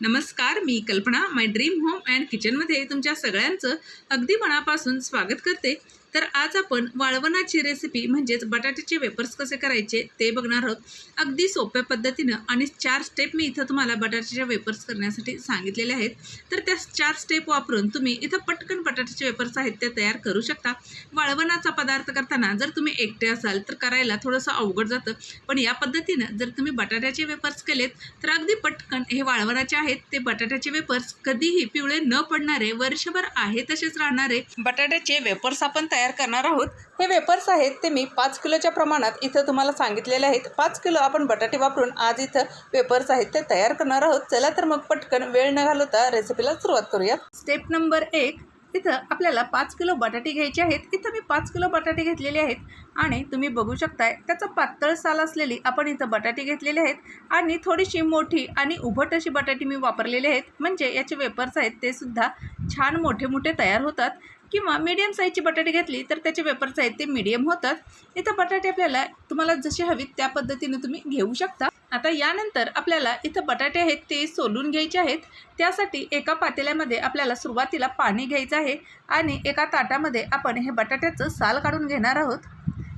नमस्कार मी कल्पना माय dream home and किचनमध्ये तुमच्या सगळ्यांचं अगदी मनापासून स्वागत करते. तर आज आपण वाळवणाची रेसिपी म्हणजेच बटाट्याचे वेपर्स कसे करायचे ते बघणार आहोत. अगदी सोप्या पद्धतीनं आणि चार स्टेप मी इथं तुम्हाला बटाट्याचे वेपर्स करण्यासाठी सांगितलेले आहेत. तर त्या चार स्टेप वापरून तुम्ही इथं पटकन बटाट्याचे वेपर्स आहेत ते तयार करू शकता. वाळवणाचा पदार्थ करताना जर तुम्ही एकटे असाल तर करायला थोडंसं अवघड जातं. पण या पद्धतीनं जर तुम्ही बटाट्याचे वेपर्स केलेत तर अगदी पटकन हे वाळवणाचे आहेत. ते बटाट्याचे वेपर्स कधीही पिवळे न पडणारे वर्षभर आहे तसेच राहणारे. बटाट्याचे वेपर्स आपण तयार तयार करणार आहोत. हे वेपर्स आहेत ते मी पाच किलोच्या प्रमाणात इथं तुम्हाला सांगितलेले आहेत. पाच किलो आपण बटाटे वापरून आज इथं वेपर्स आहेत ते तयार करणार आहोत. चला तर मग पटकन वेळ न घालवता रेसिपीला सुरुवात करूया स्टेप नंबर एक इथं आपल्याला पाच किलो बटाटे घ्यायचे आहेत. इथं मी पाच किलो बटाटे घेतलेले आहेत. आणि तुम्ही बघू शकताय त्याचं पातळ साल असलेली आपण इथं बटाटे घेतलेले आहेत. आणि थोडीशी मोठी आणि उभट अशी बटाटे मी वापरलेले आहेत. म्हणजे याचे वेपर्स आहेत ते सुद्धा छान मोठे मोठे तयार होतात. किंवा मीडियम साईजची बटाटे घेतली तर त्याचे वेपर्स आहेत ते मीडियम होतात. इथं बटाटे आपल्याला तुम्हाला जशी हवीत त्या पद्धतीने तुम्ही घेऊ शकता. आता यानंतर आपल्याला इथं बटाटे आहेत ते सोलून घ्यायचे आहेत. त्यासाठी एका पातेल्यामध्ये आपल्याला सुरुवातीला पाणी घ्यायचं आहे आणि एका ताटामध्ये आपण हे बटाट्याचं साल काढून घेणार आहोत.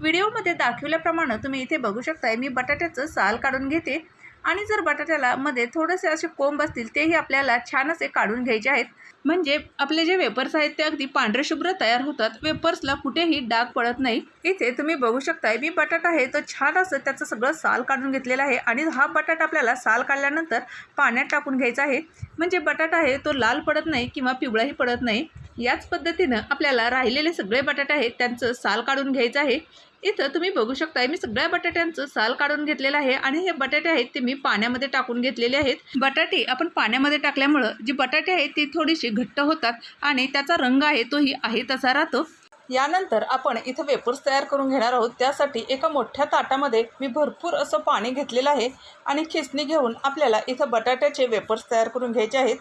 व्हिडिओमध्ये दाखवल्याप्रमाणे तुम्ही इथे बघू शकताय मी बटाट्याचं साल काढून घेते. आणि जर बटाट्याला मध्ये थोडेसे असे कोंब असतील तेही आपल्याला छान असे काढून घ्यायचे आहेत. म्हणजे आपले जे वेपर्स आहेत ते अगदी पांढरे शुभ्र तयार होतात. वेपर्सला कुठेही डाग पडत नाही. इथे तुम्ही बघू शकताय मी बटाटा आहे तो छान असं त्याचं सगळं साल काढून घेतलेला आहे. आणि हा बटाटा आपल्याला साल काढल्यानंतर पाण्यात टाकून घ्यायचा आहे. म्हणजे बटाटा आहे तो लाल पडत नाही किंवा पिवळाही पडत नाही. याच पद्धतीनं आपल्याला राहिलेले सगळे बटाटे आहेत त्यांचं साल काढून घ्यायचं आहे. इथं तुम्ही बघू शकताय मी सगळ्या बटाट्यांचं साल काढून घेतलेलं आहे आणि हे बटाटे आहेत ते मी पाण्यामध्ये टाकून घेतलेले आहेत. बटाटे आपण पाण्यामध्ये टाकल्यामुळं जी बटाटे आहेत ती थोडीशी घट्ट होतात आणि त्याचा रंग आहे तोही आहे तसा राहतो. यानंतर आपण इथं वेपर्स तयार करून घेणार आहोत. त्यासाठी एका मोठ्या ताटामध्ये मी भरपूर असं पाणी घेतलेलं आहे आणि खिसणी घेऊन आपल्याला इथं बटाट्याचे वेपर्स तयार करून घ्यायचे आहेत.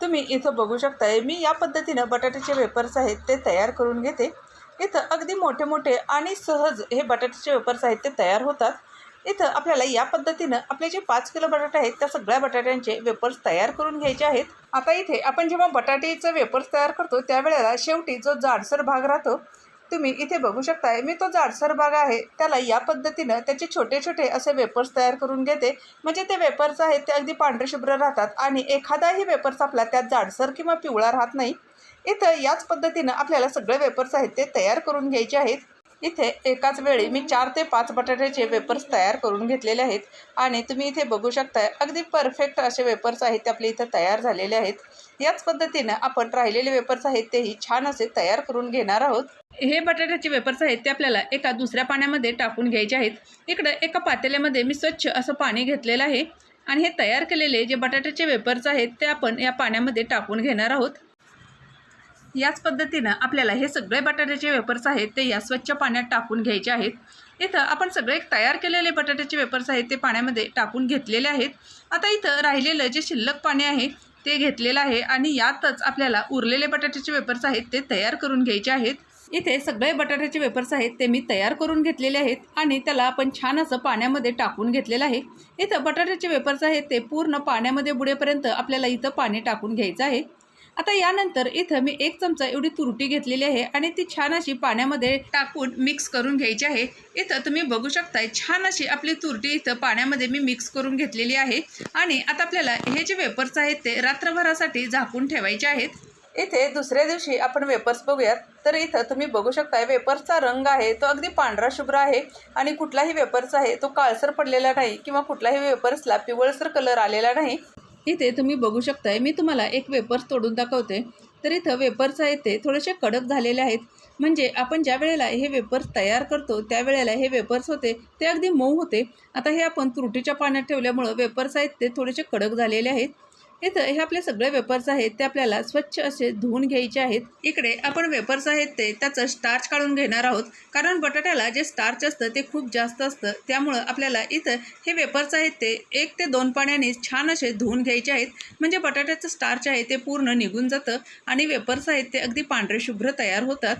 तुम्ही इथं बघू शकताय मी या पद्धतीनं बटाट्याचे वेपर्स आहेत ते तयार करून घेते. इथं अगदी मोठे मोठे आणि सहज हे बटाट्याचे वेपर्स आहेत ते तयार होतात. इथं आपल्याला या पद्धतीनं आपले जे पाच किलो बटाटे आहेत त्या सगळ्या बटाट्यांचे वेपर्स तयार करून घ्यायचे आहेत. आता इथे आपण जेव्हा बटाट्याचं वेपर्स तयार करतो त्यावेळेला शेवटी जो जाडसर भाग राहतो तुम्ही इथे बघू शकताय मी तो जाडसर भाग आहे त्याला या पद्धतीनं त्याचे छोटे छोटे असे वेपर्स तयार करून घेते. म्हणजे ते वेपर्स आहेत ते अगदी पांढरे शुभ्र राहतात आणि एखादाही वेपर्स आपला त्यात जाडसर किंवा पिवळा राहत नाही. इथं याच पद्धतीनं आपल्याला सगळे वेपर्स आहेत ते तयार करून घ्यायचे आहेत. इथे एकाच वेळी मी चार ते पाच बटाट्याचे वेपर्स तयार करून घेतलेले आहेत. आणि तुम्ही इथे बघू शकताय अगदी परफेक्ट असे वेपर्स आहेत ते आपले इथं तयार झालेले आहेत. याच पद्धतीनं आपण राहिलेले वेपर्स आहेत तेही छान असे तयार करून घेणार आहोत. हे बटाट्याचे वेपर्स आहेत ते आपल्याला एका दुसऱ्या पाण्यामध्ये टाकून घ्यायचे आहेत. इकडं एका पातेल्यामध्ये मी स्वच्छ असं पाणी घेतलेलं आहे. आणि हे तयार केलेले जे बटाट्याचे वेपर्स आहेत ते आपण या पाण्यामध्ये टाकून घेणार आहोत. याच पद्धतीनं आपल्याला हे सगळे बटाट्याचे वेपर्स आहेत ते या स्वच्छ पाण्यात टाकून घ्यायचे आहेत. इथं आपण सगळे तयार केलेले बटाट्याचे वेपर्स आहेत ते पाण्यामध्ये टाकून घेतलेले आहेत. आता इथं राहिलेलं जे शिल्लक पाणी आहे ते घेतलेलं आहे आणि यातच आपल्याला उरलेले बटाट्याचे वेपर्स आहेत ते तयार करून घ्यायचे आहेत. इथे सगळे बटाट्याचे वेपर्स आहेत ते मी तयार करून घेतलेले आहेत आणि त्याला आपण छान असं पाण्यामध्ये टाकून घेतलेलं आहे. इथं बटाट्याचे वेपर्स आहेत ते पूर्ण पाण्यामध्ये बुडेपर्यंत आपल्याला इथं पाणी टाकून घ्यायचं आहे. आता यानंतर इथं मी एक चमचा एवढी तुरटी घेतलेली आहे आणि ती छान अशी पाण्यामध्ये टाकून मिक्स करून घ्यायची आहे. इथं तुम्ही बघू शकताय छान अशी आपली तुरटी इथं पाण्यामध्ये मी मिक्स करून घेतलेली आहे. आणि आता आपल्याला हे जे वेपर्स आहेत ते रात्रभरासाठी झाकून ठेवायचे आहेत. इथे दुसऱ्या दिवशी आपण वेपर्स बघूयात. तर इथं तुम्ही बघू शकताय वेपर्सचा रंग आहे तो अगदी पांढरा शुभ्र आहे. आणि कुठलाही वेपर्स आहे तो काळसर पडलेला नाही किंवा कुठलाही वेपर्सला पिवळसर कलर आलेला नाही. इथे तुम्ही बघू शकताय मी तुम्हाला एक वेपर्स तोडून दाखवते. तर इथं वेपर्स येते थोडेसे कडक झालेले आहेत. म्हणजे आपण ज्या वेळेला हे वेपर्स तयार करतो त्यावेळेला हे वेपर्स होते ते अगदी मऊ होते. आता हे आपण तुरटीच्या पाण्यात ठेवल्यामुळं वेपर्स आहेत ते थोडेसे कडक झालेले आहेत. इथं हे आपले सगळे वेपर्स आहेत ते आपल्याला स्वच्छ असे धुवून घ्यायचे आहेत. इकडे आपण वेपर्स आहेत ते त्याचं स्टार्च काढून घेणार आहोत. कारण बटाट्याला जे स्टार्च असतं ते खूप जास्त असतं. त्यामुळं आपल्याला इथं हे वेपर्स आहेत ते एक ते दोन पाण्याने छान असे धुवून घ्यायचे आहेत. म्हणजे बटाट्याचं स्टार्च आहे ते पूर्ण निघून जातं. आणि वेपर्स आहेत ते अगदी पांढरे शुभ्र तयार होतात.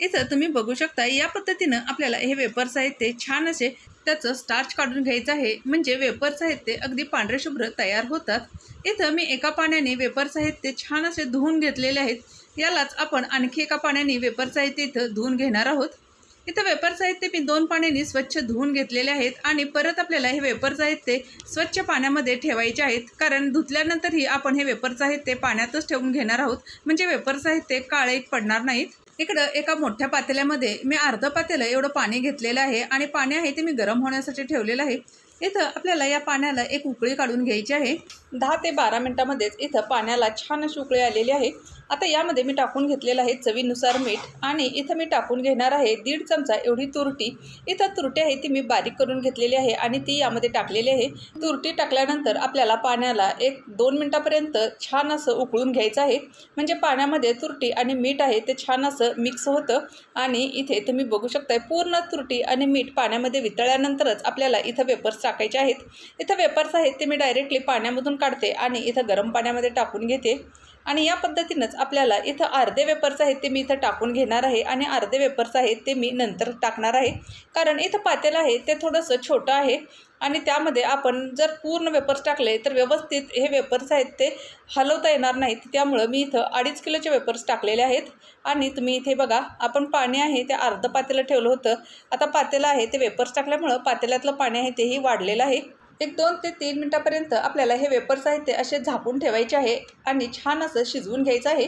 इथं तुम्ही बघू शकता या पद्धतीनं आपल्याला हे वेपर साहित्य छान असे त्याचं स्टार्च काढून घ्यायचं आहे. म्हणजे वेपर साहित्य अगदी पांढरे शुभ्र तयार होतात. इथं मी एका पाण्याने वेपर साहित्य छान असे धुवून घेतलेले आहेत. यालाच आपण आणखी एका पाण्याने वेपर साहित्य इथं धुवून घेणार आहोत. इथं वेपर साहित्य मी दोन पाण्याने स्वच्छ धुवून घेतलेले आहेत आणि परत आपल्याला हे वेपर साहित्य स्वच्छ पाण्यामध्ये ठेवायचे आहेत. कारण धुतल्यानंतरही आपण हे वेपर साहित्य पाण्यातच ठेवून घेणार आहोत. म्हणजे वेपर साहित्य काळे पडणार नाहीत. इकडं एका मोठ्या पातेल्यामध्ये मी अर्ध पातेलं एवढं पाणी घेतलेलं आहे आणि पाणी आहे ते मी गरम होण्यासाठी ठेवलेलं आहे. इथं आपल्याला या पाण्याला एक उकळी काढून घ्यायची आहे. दहा ते बारा मिनटामध्येच इथं पाण्याला छान अशी उकळी आलेली आहे. आता यामध्ये मी टाकून घेतलेलं आहे चवीनुसार मीठ आणि इथं मी टाकून घेणार आहे दीड चमचा एवढी तुरटी. इथं तुरटी आहे ती मी बारीक करून घेतलेली आहे आणि ती यामध्ये टाकलेली आहे. तुरटी टाकल्यानंतर आपल्याला पाण्याला एक दोन मिनटापर्यंत छान असं उकळून घ्यायचं आहे. म्हणजे पाण्यामध्ये तुरटी आणि मीठ आहे ते छान असं मिक्स होतं आणि इथे तुम्ही बघू शकताय पूर्ण तुरटी आणि मीठ पाण्यामध्ये वितळल्यानंतरच आपल्याला इथं वेपर्स टाकायचे आहेत. इथं वेपर्स आहेत ते मी डायरेक्टली पाण्यामधून काढते आणि इथं गरम पाण्यामध्ये टाकून घेते. आणि या पद्धतीनंच आपल्याला इथं अर्धे वेपर्स आहेत ते मी इथं टाकून घेणार आहे आणि अर्धे वेपर्स आहेत ते मी नंतर टाकणार आहे. कारण इथं पातेलं आहे ते थोडंसं छोटं आहे आणि त्यामध्ये आपण जर पूर्ण वेपर्स टाकले तर व्यवस्थित हे वेपर्स आहेत ते हलवता येणार नाहीत. त्यामुळं मी इथं अडीच किलोचे वेपर्स टाकलेले आहेत आणि तुम्ही इथे बघा आपण पाणी आहे ते अर्ध पातेलं ठेवलं होतं. आता पातेलं आहे ते वेपर्स टाकल्यामुळं पातेल्यातलं पाणी आहे तेही वाढलेलं आहे. एक दोन ते तीन मिनटापर्यंत आपल्याला हे वेपर्स आहेत ते असे झापून ठेवायचे आहे आणि छान असं शिजवून घ्यायचं आहे.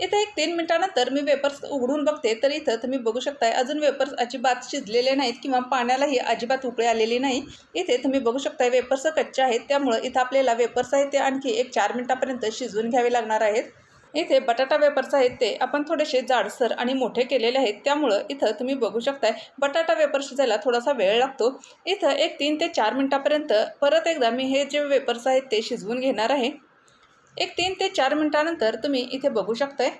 इथं एक तीन मिनटानंतर मी वेपर्स उघडून बघते तर इथं तुम्ही बघू शकताय अजून वेपर्स अजिबात शिजलेले नाहीत किंवा पाण्यालाही अजिबात उकळी आलेली नाही. इथे तुम्ही बघू शकताय वेपर्स कच्चे आहेत त्यामुळं इथं आपल्याला वेपर्स आहेत ते आणखी एक चार मिनटापर्यंत शिजवून घ्यावे लागणार आहेत. इथे बटाटा वेपर्स आहेत ते. आपण थोडेसे जाडसर आणि मोठे केलेले आहेत. त्यामुळं इथं तुम्ही बघू शकताय बटाटा वेपर शिजायला थोडासा वेळ लागतो. इथं एक तीन ते चार मिनटापर्यंत परत एकदा मी हे जे वेपर्स आहेत ते शिजवून घेणार आहे. एक तीन ते चार मिनटानंतर तुम्ही इथे बघू शकताय.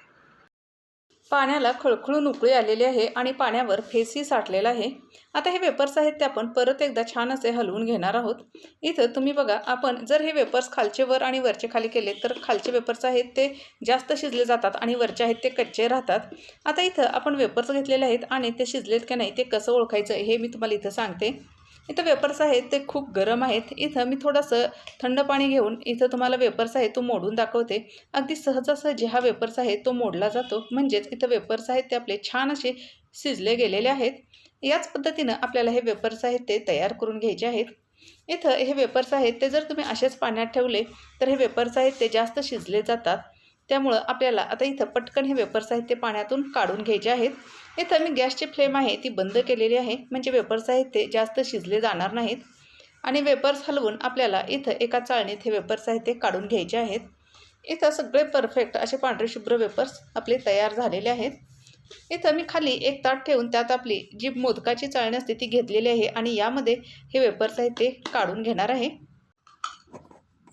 पाण्याला खळखळून उकळी आलेली आहे आणि पाण्यावर फेसही साठलेला आहे. आता हे वेपर्स आहेत ते आपण परत एकदा छान असे हलवून घेणार आहोत. इथं तुम्ही बघा आपण जर हे वेपर्स खालचे वर आणि वरचे खाली केले तर खालचे वेपर्स आहेत ते जास्त शिजले जातात आणि वरचे आहेत ते कच्चे राहतात. आता इथं आपण वेपर्स घेतलेले आहेत आणि ते शिजलेत का नाही ते कसं ओळखायचं हे मी तुम्हाला इथं सांगते. इथं वेपर्स आहेत ते खूप गरम आहेत. इथं मी थोडंसं थंड पाणी घेऊन इथं तुम्हाला वेपर्स आहे तो मोडून दाखवते. अगदी सहजासहजी हा वेपर्स आहे तो मोडला जातो. म्हणजेच इथं वेपर्स आहेत ते आपले छान असे शिजले गेलेले आहेत. याच पद्धतीनं आपल्याला हे वेपर्स आहेत ते तयार करून घ्यायचे आहेत. इथं हे वेपर्स आहेत ते जर तुम्ही असेच पाण्यात ठेवले तर हे वेपर्स आहेत ते जास्त शिजले जातात. त्यामुळं आपल्याला आता इथं पटकन हे वेपर साहित्य पाण्यातून काढून घ्यायचे आहेत. इथं मी गॅसची फ्लेम आहे ती बंद केलेली आहे. म्हणजे वेपर साहित्य जास्त शिजले जाणार नाहीत. आणि वेपर्स हलवून आपल्याला इथं एका चाळणीत हे वेपर्स साहित्य ते काढून घ्यायचे आहेत. इथं सगळे परफेक्ट असे पांढरे शुभ्र वेपर्स आपले तयार झालेले आहेत. इथं मी खाली एक ताट ठेवून त्यात आपली जी मोदकाची चाळणी असते ती घेतलेली आहे आणि यामध्ये हे वेपर्स साहित्य काढून घेणार आहे.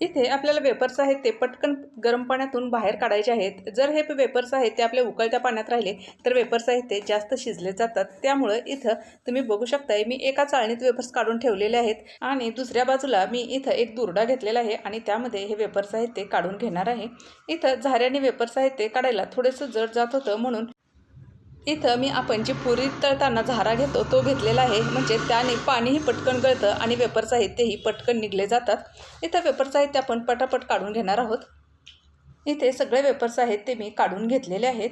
इथे आपल्याला वेपर्स आहेत ते पटकन गरम पाण्यातून बाहेर काढायचे आहेत. जर हे वेपर्स आहेत ते आपल्या उकळत्या पाण्यात राहिले तर वेपर्स आहेत ते जास्त शिजले जातात. त्यामुळं इथं तुम्ही बघू शकताय मी एका चाळणीत वेपर्स काढून ठेवलेले आहेत आणि दुसऱ्या बाजूला मी इथं एक दुरडा घेतलेला आहे आणि त्यामध्ये हे वेपर्स आहेत ते काढून घेणार आहे. इथं झाऱ्याने वेपर्स आहेत ते काढायला थोडंसं जड जात होतं म्हणून इथं मी आपण जी पुरी तळताना झारा घेतो तो घेतलेला आहे. म्हणजे त्याने पाणीही पटकन गळतं आणि वेपर्स आहेत तेही पटकन निघले जातात. इथं वेपर्स आहेत ते आपण पटापट काढून घेणार आहोत. इथे सगळे वेपर्स आहेत ते मी काढून घेतलेले आहेत.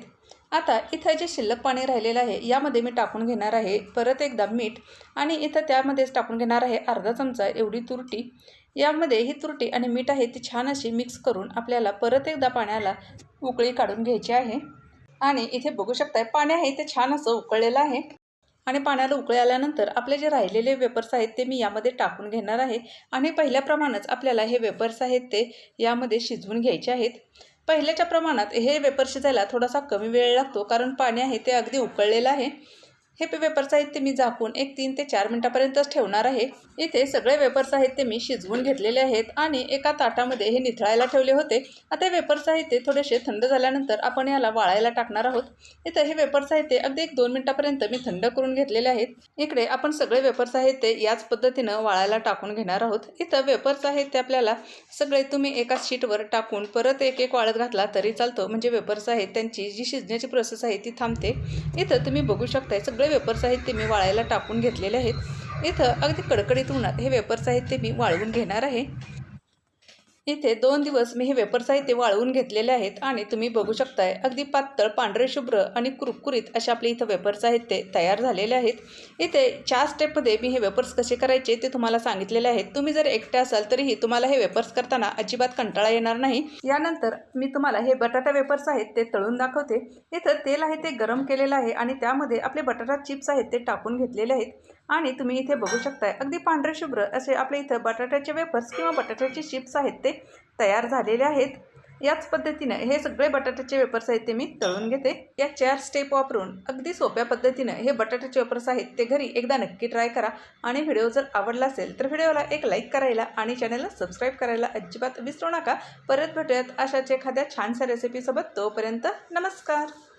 आता इथं जे शिल्लक पाणी राहिलेलं आहे यामध्ये मी टाकून घेणार आहे परत एकदा मीठ आणि इथं त्यामध्येच टाकून घेणार आहे अर्धा चमचा एवढी तुरटी. यामध्ये ही तुरटी आणि मीठ आहे ती छान अशी मिक्स करून आपल्याला परत एकदा पाण्याला उकळी काढून घ्यायची आहे. आणि इथे बघू शकताय पाणी आहे ते छान असं उकळलेलं आहे. आणि पाण्याला उकळी आल्यानंतर आपले जे राहिलेले वेपर्स आहेत ते मी यामध्ये टाकून घेणार आहे. आणि पहिल्याप्रमाणेच आपल्याला हे वेपर्स आहेत ते यामध्ये शिजवून घ्यायचे आहेत. पहिल्याच्या प्रमाणात हे वेपर शिजायला थोडासा कमी वेळ लागतो कारण पाणी आहे ते अगदी उकळलेलं आहे. हे वेपर साहित्य मी झाकून एक तीन ते चार मिनटापर्यंतच ठेवणार आहे. इथे सगळे वेपर साहित्य मी शिजवून घेतलेले आहेत आणि एका ताटामध्ये हे निथळायला ठेवले होते. आता हे वेपर साहित्य थोडेसे थंड झाल्यानंतर आपण याला वाळायला टाकणार आहोत. इथं हे वेपर साहित्य अगदी एक दोन मिनटापर्यंत मी थंड करून घेतलेले आहेत. इकडे आपण सगळे वेपर साहित्य याच पद्धतीनं वाळायला टाकून घेणार आहोत. इथं वेपर साहित्य आपल्याला सगळे तुम्ही एका शीटवर टाकून परत एक एक वाळत घातला तरी चालतो. म्हणजे वेपर साहित्यांची जी शिजण्याची प्रोसेस आहे ती थांबते. इथं तुम्ही बघू शकताय सगळं वेपर साहित्य मी वाळायला टाकून घेतलेले आहेत. इथं अगदी कडकडीत उन्हात हे वेपर साहित्य मी वाळवून घेणार आहे. इथे दोन दिवस मी हे वेपर साहित्य वाळवून घेतलेले आहेत आणि तुम्ही बघू शकताय अगदी पातळ पांढरे शुभ्र आणि कुरकुरीत असे आपले इथं वेपर साहित्य तयार झालेले आहेत. इथे चार स्टेपमध्ये मी हे वेपर्स कसे करायचे ते तुम्हाला सांगितलेले आहेत. तुम्ही जर एकटे असाल तरीही तुम्हाला हे वेपर्स करताना अजिबात कंटाळा येणार नाही. यानंतर मी तुम्हाला हे बटाटा वेपर्स आहेत ते तळून दाखवते. इथं तेल आहे ते गरम केलेलं आहे आणि त्यामध्ये आपले बटाटा चिप्स आहेत ते टाकून घेतलेले आहेत. आणि तुम्ही इथे बघू शकताय अगदी पांढरे शुभ्र असे आपल्या इथं बटाट्याचे वेफर्स किंवा बटाट्याचे चिप्स आहेत ते तयार झालेले आहेत. याच पद्धतीनं हे सगळे बटाट्याचे वेपर्स आहेत ते मी तळून घेते. या चार स्टेप वापरून अगदी सोप्या पद्धतीनं हे बटाट्याचे वेपर्स आहेत ते घरी एकदा नक्की ट्राय करा. आणि व्हिडिओ जर आवडला असेल तर व्हिडिओला एक लाईक करायला आणि चॅनलला सबस्क्राईब करायला अजिबात विसरू नका. परत भेटूयात अशाच एखाद्या छानशा रेसिपीसोबत तोपर्यंत नमस्कार.